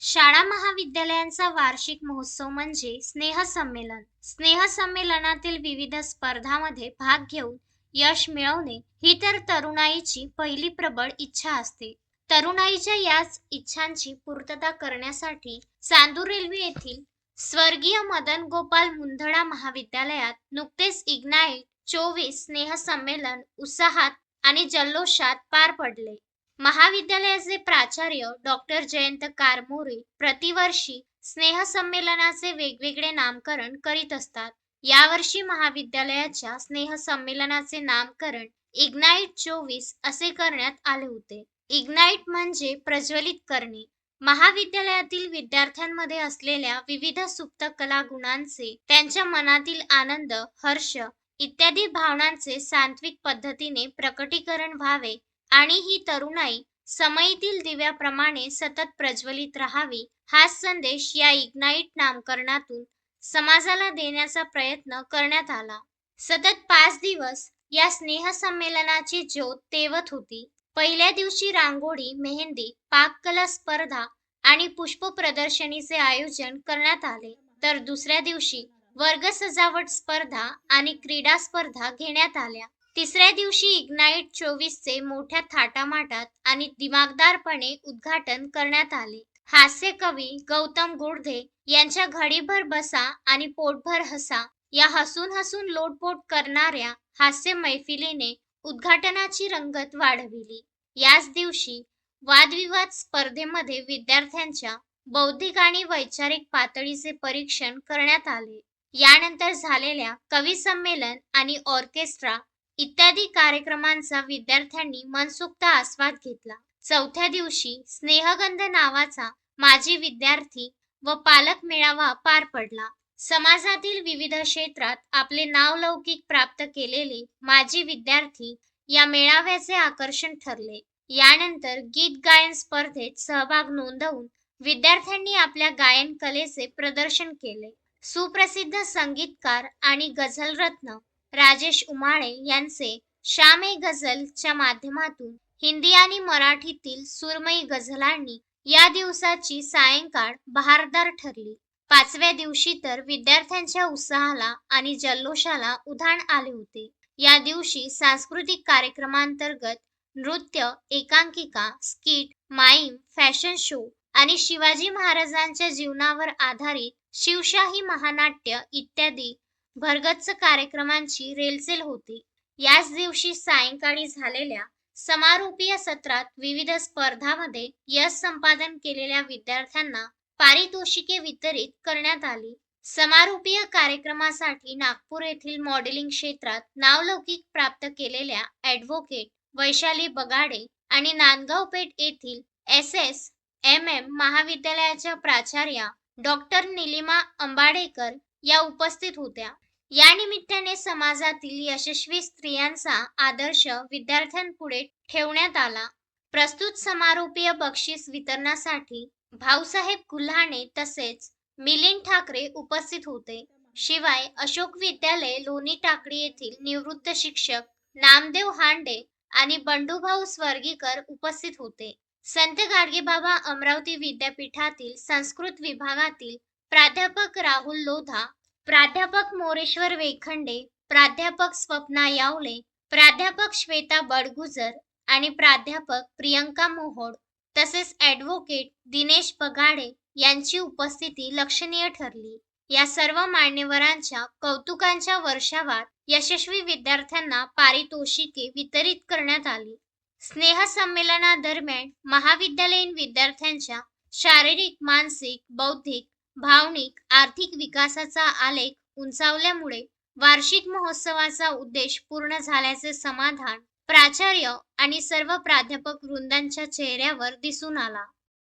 शाळा महाविद्यालयांचा वार्षिक महोत्सव म्हणजे स्नेहसंमेलन. स्नेहसंमेलनातील विविध स्पर्धामध्ये भाग घेऊन यश मिळवणे ही तर तरुणाईची पहिली प्रबळ इच्छा असते. तरुणाईच्या याच इच्छांची पूर्तता करण्यासाठी चांदूर रेल्वे येथील स्वर्गीय मदन गोपाल मुंधडा महाविद्यालयात नुकतेच इग्नाईट चोवीस स्नेहसंमेलन उत्साहात आणि जल्लोषात पार पडले. महाविद्यालयाचे प्राचार्य डॉक्टर जयंत कारमोरे प्रतिवर्षी स्नेहसंमेलनाचे वेगवेगळे नामकरण करीत असतात. यावर्षी महाविद्यालयाच्या स्नेहसंमेलनाचे नामकरण इग्नाईट चोवीस असे करण्यात आले होते. इग्नाईट म्हणजे प्रज्वलित करणे. महाविद्यालयातील विद्यार्थ्यांमध्ये असलेल्या विविध सुप्त कला गुणांचे त्यांच्या मनातील आनंद हर्ष इत्यादी भावनांचे सांत्विक पद्धतीने प्रकटीकरण व्हावे. आणि ही तरुणाई समयीतील दिव्याप्रमाणे सतत प्रज्वलित राहावी हाच संदेश या इग्नाईट नामकरणातून समाजाला देण्याचा प्रयत्न करण्यात आला. सतत पाच दिवस या स्नेहसंमेलनाची ज्योत तेवत होती. पहिल्या दिवशी रांगोळी मेहंदी पाककला स्पर्धा आणि पुष्प प्रदर्शनीचे आयोजन करण्यात आले. तर दुसऱ्या दिवशी वर्ग सजावट स्पर्धा आणि क्रीडा स्पर्धा घेण्यात आल्या. तिसऱ्या दिवशी इग्नाईट चोवीसचे मोठ्या थाटामाटात आणि दिमागदारपणे उद्घाटन करण्यात आले. हास्य कवी गौतम गुडधे यांच्या घडीभर बसा आणि पोटभर हसा या हसून हसून लोटपोट करणाऱ्या हास्य मैफिलीने उद्घाटनाची रंगत वाढविली. याच दिवशी वादविवाद स्पर्धेमध्ये विद्यार्थ्यांच्या बौद्धिक आणि वैचारिक पातळीचे परीक्षण करण्यात आले. यानंतर झालेल्या कवी संमेलन आणि ऑर्केस्ट्रा इत्यादी कार्यक्रमांचा विद्यार्थ्यांनी मनसोक्त आस्वाद घेतला. चौथ्या दिवशी स्नेहगंध नावाचा माजी विद्यार्थी व पालक मेळावा पार पडला. समाजातील विविध क्षेत्रात आपले नावलौकिक प्राप्त केलेले माजी विद्यार्थी या मेळाव्याचे आकर्षण ठरले. यानंतर गीत गायन स्पर्धेत सहभाग नोंदवून विद्यार्थ्यांनी आपल्या गायन कलेचे प्रदर्शन केले. सुप्रसिद्ध संगीतकार आणि गझलरत्न राजेश उमाळे यांचे श्याम ए गझलच्या माध्यमातून हिंदी आणि मराठीतील सुरमई गझलांनी या दिवसाची सायंकाळ बहारदार ठरली. पाचव्या दिवशी तर विद्यार्थ्यांच्या उत्साहाला आणि जल्लोषाला उधाण आले होते. या दिवशी सांस्कृतिक कार्यक्रमांतर्गत नृत्य एकांकिका स्किट माईम फॅशन शो आणि शिवाजी महाराजांच्या जीवनावर आधारित शिवशाही महानाट्य इत्यादी भरगच्च कार्यक्रमांची रेलचेल होती. याच दिवशी सायंकाळी झालेल्या समारोपीय सत्रात विविध स्पर्धामध्ये यश संपादन केलेल्या विद्यार्थ्यांना पारितोषिके वितरित करण्यात आली. समारोपीय कार्यक्रमासाठी नागपूर येथील मॉडेलिंग क्षेत्रात नावलौकिक प्राप्त केलेल्या ॲडव्होकेट वैशाली बगाडे आणि नांदगाव पेठ येथील एस एस एम एम महाविद्यालयाच्या प्राचार्या डॉक्टर निलिमा अंबाडेकर या उपस्थित होत्या. या निमित्ताने समाजातील यशस्वी स्त्रियांचा आदर्श विद्यार्थ्यांपुढे ठेवण्यात आला. प्रस्तुत समारोपीय बक्षीस वितरणासाठी भाऊसाहेब कुल्हाणे तसेच मिलिंद ठाकरे उपस्थित होते. शिवाय अशोक विद्यालय लोणी टाकळी येथील निवृत्त शिक्षक नामदेव हांडे आणि बंडूभाऊ स्वर्गीकर उपस्थित होते. संत गाडगेबाबा अमरावती विद्यापीठातील संस्कृत विभागातील प्राध्यापक राहुल लोधा प्राध्यापक मोरेश्वर वेखंडे प्राध्यापक स्वप्ना यावले प्राध्यापक श्वेता बडगुजर आणि प्राध्यापक प्रियंका मोहोड तसेच ॲडव्होकेट दिनेश बगाडे यांची उपस्थिती लक्षणीय ठरली. या सर्व मान्यवरांच्या कौतुकांच्या वर्षावात यशस्वी विद्यार्थ्यांना पारितोषिके वितरित करण्यात आली. स्नेहसंमेलनादरम्यान महाविद्यालयीन विद्यार्थ्यांच्या शारीरिक मानसिक बौद्धिक भावनिक आर्थिक विकासाचा आलेख उंचावल्यामुळे वार्षिक महोत्सवाचा उद्देश पूर्ण झाल्याचे समाधान प्राचार्य आणि सर्व प्राध्यापक वृंदांच्या चेहऱ्यावर दिसून आला.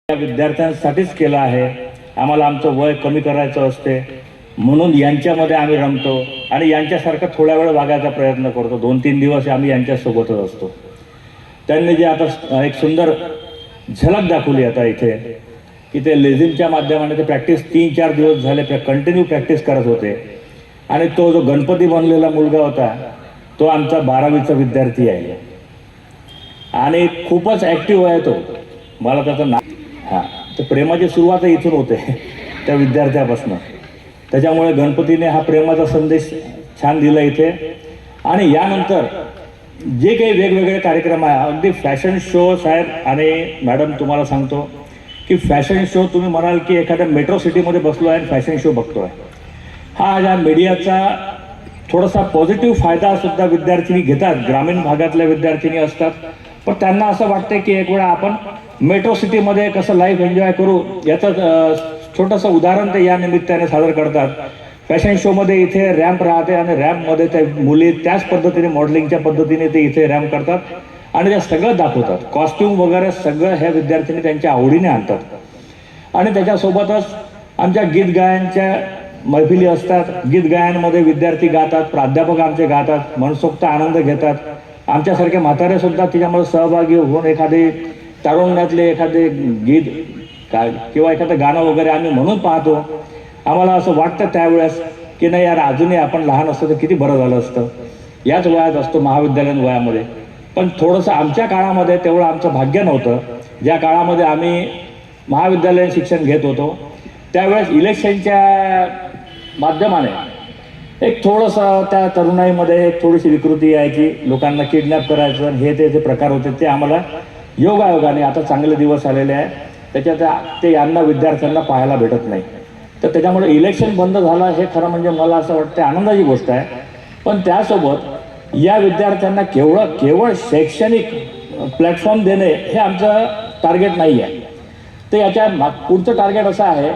विद्यार्थ्यांसाठीच केलं आहे. आम्हाला आमचं वय कमी करायचं असते. म्हणून यांच्यामध्ये आम्ही रमतो आणि यांच्यासारखं थोड्या वेळ वागायचा प्रयत्न करतो. दोन तीन दिवस आम्ही यांच्यासोबतच असतो. त्यांनी जे आता एक सुंदर झलक दाखवली आता इथे. की ते लेझिमच्या माध्यमाने ते प्रॅक्टिस तीन चार दिवस झाले कंटिन्यू प्रॅक्टिस करत होते. आणि तो जो गणपती बनलेला मुलगा होता तो आमचा बारावीचा विद्यार्थी आहे. आणि खूपच ॲक्टिव्ह आहे तो. मला त्याचं ना हां तर प्रेमाची सुरुवात इथून होते त्या विद्यार्थ्यापासून. त्याच्यामुळे गणपतीने हा प्रेमाचा संदेश छान दिला इथे. आणि यानंतर जे काही वेगवेगळे कार्यक्रम आहे अगदी फॅशन शो साहेब आणि मॅडम तुम्हाला सांगतो की फॅशन शो तुम्ही म्हणाल की एखाद्या मेट्रो सिटीमध्ये बसलो आहे आणि फॅशन शो बघतो आहे हा या मीडियाचा थोडासा पॉझिटिव्ह फायदा सुद्धा विद्यार्थिनी घेतात. ग्रामीण भागातल्या विद्यार्थिनी असतात. पण त्यांना असं वाटतं की एक वेळा आपण मेट्रो सिटीमध्ये कसं लाईफ एन्जॉय करू याचं छोटंसं उदाहरण ते या निमित्ताने सादर करतात. फॅशन शोमध्ये इथे रॅम्प राहते आणि रॅम्पमध्ये त्या मुली त्याच पद्धतीने मॉडेलिंगच्या पद्धतीने ते इथे रॅम्प करतात. आणि ते सगळं दाखवतात. कॉस्ट्यूम वगैरे सगळं ह्या विद्यार्थ्यांनी त्यांच्या आवडीने आणतात. आणि त्याच्यासोबतच आमच्या गीत गायनच्या मैफिली असतात. गीत गायनमध्ये विद्यार्थी गातात प्राध्यापक आमचे गातात मनसोक्त आनंद घेतात. आमच्यासारखे म्हातारे सुद्धा त्याच्यामध्ये सहभागी होऊन एखादे तारुण्यातले एखादे गीत का किंवा एखादं गाणं वगैरे आम्ही म्हणून पाहतो. आम्हाला असं वाटतं त्यावेळेस की नाही यार अजूनही आपण लहान असतो तर किती बरं झालं असतं. याच वयात असतो महाविद्यालयीन वयामध्ये. पण थोडंसं आमच्या काळामध्ये तेवढं आमचं भाग्य नव्हतं. ज्या काळामध्ये आम्ही महाविद्यालयीन शिक्षण घेत होतो त्यावेळेस इलेक्शनच्या माध्यमाने एक थोडंसं त्या तरुणाईमध्ये एक थोडीशी विकृती यायची लोकांना किडनॅप करायचं आणि हे ते जे प्रकार होते ते आम्हाला योगायोगाने आता चांगले दिवस आलेले आहे. त्याच्यात ते यांना विद्यार्थ्यांना पाहायला भेटत नाही. तर त्याच्यामुळे इलेक्शन बंद झालं हे खरं म्हणजे मला असं वाटतं आनंदाची गोष्ट आहे. पण त्यासोबत या विद्यार्थ्यांना केवळ केवळ शैक्षणिक प्लॅटफॉर्म देणे हे आमचं टार्गेट नाही आहे तर याच्या मा- पुढचं टार्गेट असं आहे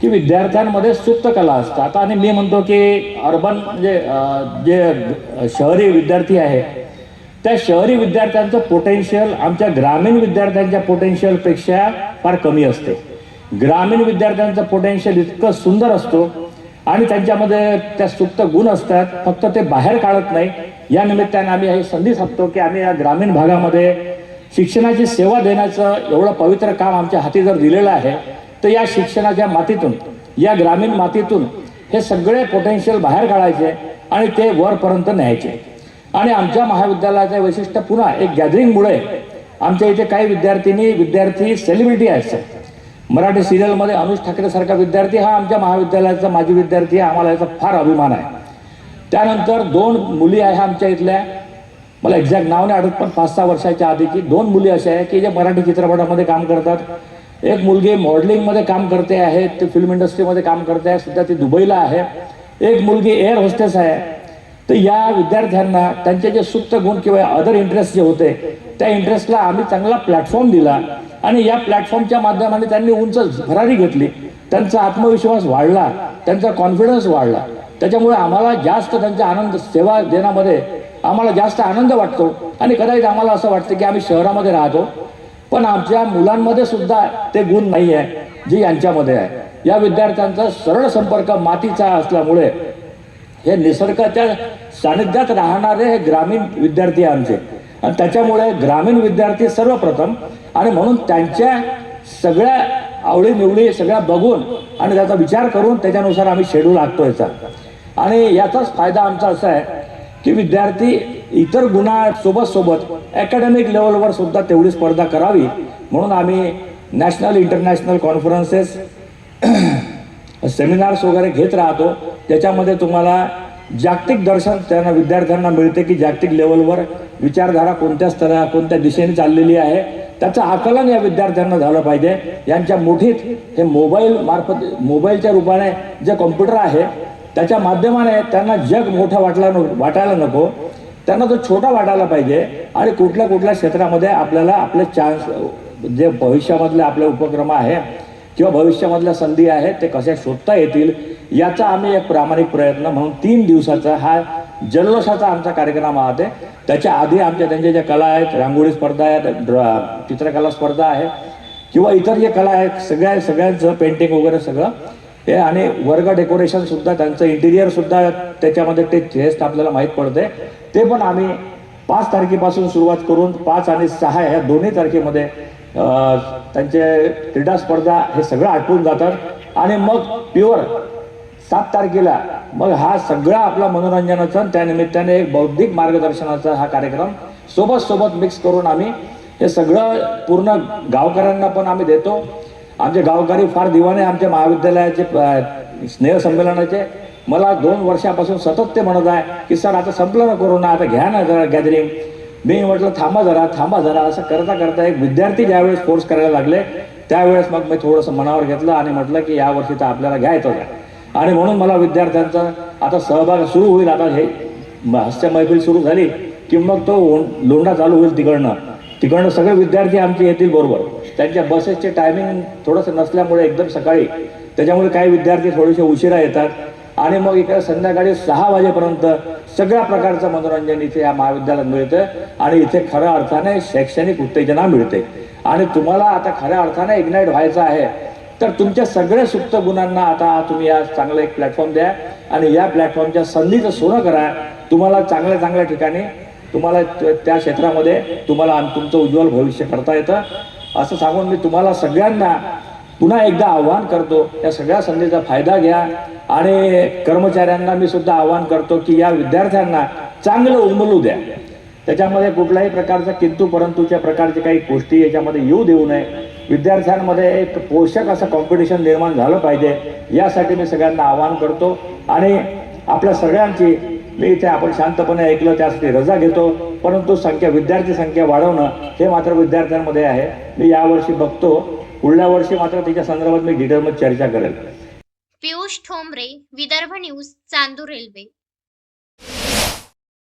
की विद्यार्थ्यांमध्ये सुप्त कला असतात आता आणि मी म्हणतो की अर्बन म्हणजे जे शहरी विद्यार्थी आहे त्या शहरी विद्यार्थ्यांचं पोटेन्शियल आमच्या ग्रामीण विद्यार्थ्यांच्या पोटेन्शियलपेक्षा फार कमी असते. ग्रामीण विद्यार्थ्यांचं पोटेन्शियल इतकं सुंदर असतो आणि त्यांच्यामध्ये त्या सुप्त गुण असतात फक्त ते बाहेर काढत नाही या निमित्ताने आम्ही ही संधी साधतो की आम्ही या ग्रामीण भागामध्ये शिक्षणाची सेवा देण्याचं एवढं पवित्र काम आमच्या हाती जर दिलेलं आहे तर या शिक्षणाच्या मातीतून या ग्रामीण मातीतून हे सगळे पोटेन्शियल बाहेर काढायचे आणि ते वरपर्यंत न्यायचे. आणि आमच्या महाविद्यालयाचं वैशिष्ट्य पुन्हा एक गॅदरिंगमुळे आमच्या इथे काही विद्यार्थिनी विद्यार्थी सेलिब्रिटी आहेत मराठी सिरियलमध्ये अनुज ठाकरेसारखा विद्यार्थी हा आमच्या महाविद्यालयाचा माजी विद्यार्थी आहे आम्हाला याचा फार अभिमान आहे. त्यानंतर दोन मुली आहे आमच्या इथल्या. मला एक्झॅक्ट नाव नाही आठवत पण पाच सहा वर्षाच्या आधीची दोन मुली अशा आहे की जे मराठी चित्रपटामध्ये काम करतात. एक मुलगी मॉडेलिंगमध्ये काम करते आहे ती फिल्म इंडस्ट्रीमध्ये काम करते आहे सध्या ती दुबईला आहे. एक मुलगी एअर होस्टेस आहे. तर या विद्यार्थ्यांना त्यांचे जे सुप्त गुण किंवा अदर इंटरेस्ट जे होते त्या इंटरेस्टला आम्ही चांगला प्लॅटफॉर्म दिला. आणि या प्लॅटफॉर्मच्या माध्यमाने त्यांनी उंच भरारी घेतली. त्यांचा आत्मविश्वास वाढला त्यांचा कॉन्फिडन्स वाढला. त्याच्यामुळे आम्हाला जास्त त्यांचा आनंद सेवा देण्यामध्ये आम्हाला जास्त आनंद वाटतो. आणि कदाचित आम्हाला असं वाटतं की आम्ही शहरामध्ये राहतो पण आमच्या मुलांमध्ये सुद्धा ते गुण नाही आहे जे यांच्यामध्ये आहे. या विद्यार्थ्यांचा सरळ संपर्क मातीचा असल्यामुळे हे निसर्गाच्या सानिध्यात राहणारे हे ग्रामीण विद्यार्थी आहे आमचे. आणि त्याच्यामुळे ग्रामीण विद्यार्थी सर्वप्रथम आणि म्हणून त्यांच्या सगळ्या आवडीनिवडी सगळ्या बघून आणि त्याचा विचार करून त्याच्यानुसार आम्ही शेड्यूल आखतो याचा आणि याचाच फायदा आमचा असा आहे की विद्यार्थी इतर गुणासोबत सोबत अकॅडमिक लेवलवर सुद्धा तेवढी स्पर्धा करावी. म्हणून आम्ही नॅशनल इंटरनॅशनल कॉन्फरन्सेस सेमिनार्स वगैरे घेत राहतो. त्याच्यामध्ये तुम्हाला जागतिक दर्शन त्यांना विद्यार्थ्यांना मिळते की जागतिक लेवलवर विचारधारा कोणत्या स्तरा कोणत्या दिशेने चाललेली आहे त्याचं आकलन या विद्यार्थ्यांना झालं पाहिजे. यांच्या मुठीत हे मोबाईल मार्फत मोबाईलच्या रूपाने जे कॉम्प्युटर आहे त्याच्या माध्यमाने त्यांना जग मोठं वाटला नको वाटायला नको. त्यांना तो छोटा वाटायला पाहिजे आणि कुठल्या कुठल्या क्षेत्रामध्ये आपल्याला आपले चान्स जे भविष्यामधले आपले उपक्रम आहे किंवा भविष्यामधल्या संधी आहेत ते कशा शोधता येतील याचा आम्ही एक प्रामाणिक प्रयत्न म्हणून तीन दिवसाचा हा जल्लोषाचा आमचा कार्यक्रम आहे. त्याच्या आधी आमच्या त्यांच्या ज्या कला आहेत रांगोळी स्पर्धा आहेत चित्रकला स्पर्धा आहे किंवा इतर जे कला आहेत सगळ्या सगळ्यांचं पेंटिंग वगैरे सगळं हे आणि वर्ग डेकोरेशन सुद्धा त्यांचं इंटिरियर सुद्धा त्याच्यामध्ये ते टेस्ट आपल्याला माहीत पडते ते पण आम्ही पाच तारखेपासून सुरुवात करून पाच आणि सहा ह्या दोन्ही तारखेमध्ये त्यांचे क्रीडा स्पर्धा हे सगळं आटपून जातात. आणि मग प्युअर सात तारखेला मग हा सगळा आपला मनोरंजनाचा आणि एक बौद्धिक मार्गदर्शनाचा हा कार्यक्रम सोबत सोबत मिक्स करून आम्ही हे सगळं पूर्ण गावकऱ्यांना पण आम्ही देतो. आमचे गावकरी फार दिवाने आमच्या महाविद्यालयाचे स्नेहसंमेलनाचे मला दोन वर्षापासून सतत ते म्हणत आहे की सर आता संपलं ना कोरोना आता घ्या ना जरा गॅदरिंग. मी म्हटलं थांबा जरा थांबा जरा. असं करता करता एक विद्यार्थी ज्यावेळेस कोर्स करायला लागले त्यावेळेस मग मी थोडंसं मनावर घेतलं आणि म्हटलं की यावर्षी तर आपल्याला घ्यायचंच आहे. आणि म्हणून मला विद्यार्थ्यांचा आता सहभाग सुरू होईल. आता हे म- हास्य मैफिल सुरू झाली की मग तो ओं- लोंढा चालू होईल तिकडनं. तिकडनं सगळे विद्यार्थी आमचे येतील बरोबर. त्यांच्या बसेसचे टायमिंग थोडंसं नसल्यामुळे एकदम सकाळी. त्याच्यामुळे काही विद्यार्थी थोडेसे उशिरा येतात. आणि मग इकडे संध्याकाळी सहा वाजेपर्यंत सगळ्या प्रकारचं मनोरंजन इथे या महाविद्यालयात मिळतं. आणि इथे खऱ्या अर्थाने शैक्षणिक उत्तेजना मिळते. आणि तुम्हाला आता खऱ्या अर्थाने इग्नाईट व्हायचं आहे. तर तुमच्या सगळ्या सुप्त गुणांना आता तुम्ही या चांगलं एक प्लॅटफॉर्म द्या. आणि या प्लॅटफॉर्मच्या संधीचं सोनं करा. तुम्हाला चांगल्या चांगल्या ठिकाणी तुम्हाला त्या क्षेत्रामध्ये तुम्हाला तुमचं उज्ज्वल भविष्य करता येतं. असं सांगून मी तुम्हाला सगळ्यांना पुन्हा एकदा आव्हान करतो. या सगळ्या संधीचा फायदा घ्या. आणि कर्मचाऱ्यांना मी सुद्धा आव्हान करतो की या विद्यार्थ्यांना चांगलं उमलू द्या. त्याच्यामध्ये कुठल्याही प्रकारचा किंतु परंतुच्या प्रकारचे काही गोष्टी याच्यामध्ये येऊ देऊ नये. विद्यार्थ्यांमध्ये एक पोषक असं कॉम्पिटिशन निर्माण झालं पाहिजे. यासाठी मी सगळ्यांना आवाहन करतो. आणि आपल्या सगळ्यांची मी इथे आपण शांतपणे ऐकलं त्यासाठी रजा घेतो. परंतु संख्या विद्यार्थी संख्या वाढवणं हे मात्र विद्यार्थ्यांमध्ये आहे. मी यावर्षी बघतो. पुढल्या वर्षी मात्र त्याच्या संदर्भात मी डिटेलमध्ये चर्चा करेल. Piyush Thombare Vidarbha news Chandur railway.